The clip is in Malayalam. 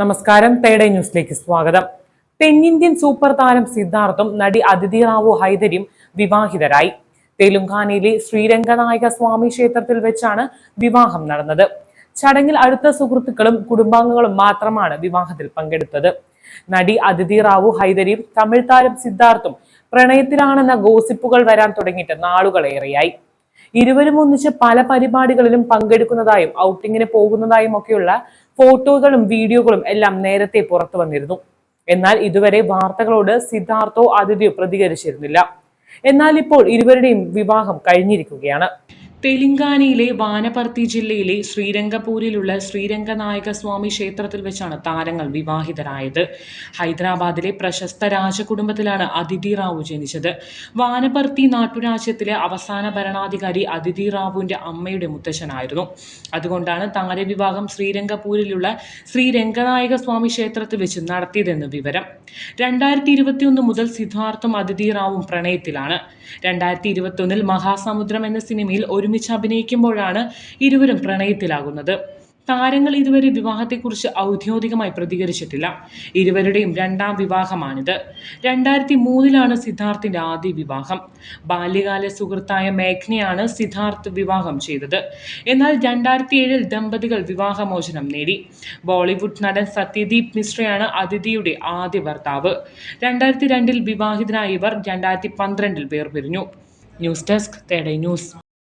നമസ്കാരം. തേടേ ന്യൂസിലേക്ക് സ്വാഗതം. തെന്നിന്ത്യൻ സൂപ്പർ താരം സിദ്ധാർത്ഥും നടി അതിഥി റാവു ഹൈദരിയും വിവാഹിതരായി. തെലുങ്കാനയിലെ ശ്രീരംഗനായക സ്വാമി ക്ഷേത്രത്തിൽ വെച്ചാണ് വിവാഹം നടന്നത്. ചടങ്ങിൽ അടുത്ത സുഹൃത്തുക്കളും കുടുംബാംഗങ്ങളും മാത്രമാണ് വിവാഹത്തിൽ പങ്കെടുത്തത്. നടി അതിഥി റാവു ഹൈദരിയും തമിഴ് താരം സിദ്ധാർത്ഥും പ്രണയത്തിലാണെന്ന ഗോസിപ്പുകൾ വരാൻ തുടങ്ങിയിട്ട് നാളുകളേറെയായി. ഇരുവരും ഒന്നിച്ച് പല പരിപാടികളിലും പങ്കെടുക്കുന്നതായും ഔട്ടിങ്ങിന് പോകുന്നതായും ഒക്കെയുള്ള ഫോട്ടോകളും വീഡിയോകളും എല്ലാം നേരത്തെ പുറത്തു വന്നിരുന്നു. എന്നാൽ ഇതുവരെ വാർത്തകളോട് സിദ്ധാർത്ഥോ അതിഥിയോ പ്രതികരിച്ചിരുന്നില്ല. എന്നാൽ ഇപ്പോൾ ഇരുവരുടെയും വിവാഹം കഴിഞ്ഞിരിക്കുകയാണ്. തെലങ്കാനയിലെ വാനപർത്തി ജില്ലയിലെ ശ്രീരംഗപൂരിലുള്ള ശ്രീരംഗനായക സ്വാമി ക്ഷേത്രത്തിൽ വെച്ചാണ് താരങ്ങൾ വിവാഹിതരായത്. ഹൈദരാബാദിലെ പ്രശസ്ത രാജകുടുംബത്തിലാണ് അതിഥി റാവു ജനിച്ചത്. വാനപർത്തി നാട്ടുരാജ്യത്തിലെ അവസാന ഭരണാധികാരി അതിഥി റാവുവിന്റെ അമ്മയുടെ മുത്തച്ഛനായിരുന്നു. അതുകൊണ്ടാണ് താരവിവാഹം ശ്രീരംഗപൂരിലുള്ള ശ്രീരംഗനായക സ്വാമി ക്ഷേത്രത്തിൽ വെച്ച് നടത്തിയതെന്ന് വിവരം. രണ്ടായിരത്തി ഇരുപത്തിയൊന്ന് മുതൽ സിദ്ധാർത്ഥും അതിഥി റാവും പ്രണയത്തിലാണ്. രണ്ടായിരത്തി ഇരുപത്തിയൊന്നിൽ മഹാസമുദ്രം എന്ന സിനിമയിൽ ഒരുമിച്ച് അഭിനയിക്കുമ്പോഴാണ് ഇരുവരും പ്രണയത്തിലാകുന്നത്. താരങ്ങൾ ഇതുവരെ വിവാഹത്തെക്കുറിച്ച് ഔദ്യോഗികമായി പ്രതികരിച്ചിട്ടില്ല. ഇരുവരുടെയും രണ്ടാം വിവാഹമാണിത്. രണ്ടായിരത്തി മൂന്നിലാണ് സിദ്ധാർത്ഥിന്റെ ആദ്യ വിവാഹം. ബാല്യകാല സുഹൃത്തായ മേഘ്നയാണ് സിദ്ധാർത്ഥ് വിവാഹം ചെയ്തത്. എന്നാൽ രണ്ടായിരത്തി ഏഴിൽ ദമ്പതികൾ വിവാഹമോചനം നേടി. ബോളിവുഡ് നടൻ സത്യദീപ് മിശ്രയാണ് അതിഥിയുടെ ആദ്യ ഭർത്താവ്. രണ്ടായിരത്തി രണ്ടിൽ വിവാഹിതരായ ഇവർ രണ്ടായിരത്തി പന്ത്രണ്ടിൽ വേർപിരിഞ്ഞു. ന്യൂസ് ഡെസ്ക് തേടൈ ന്യൂസ്.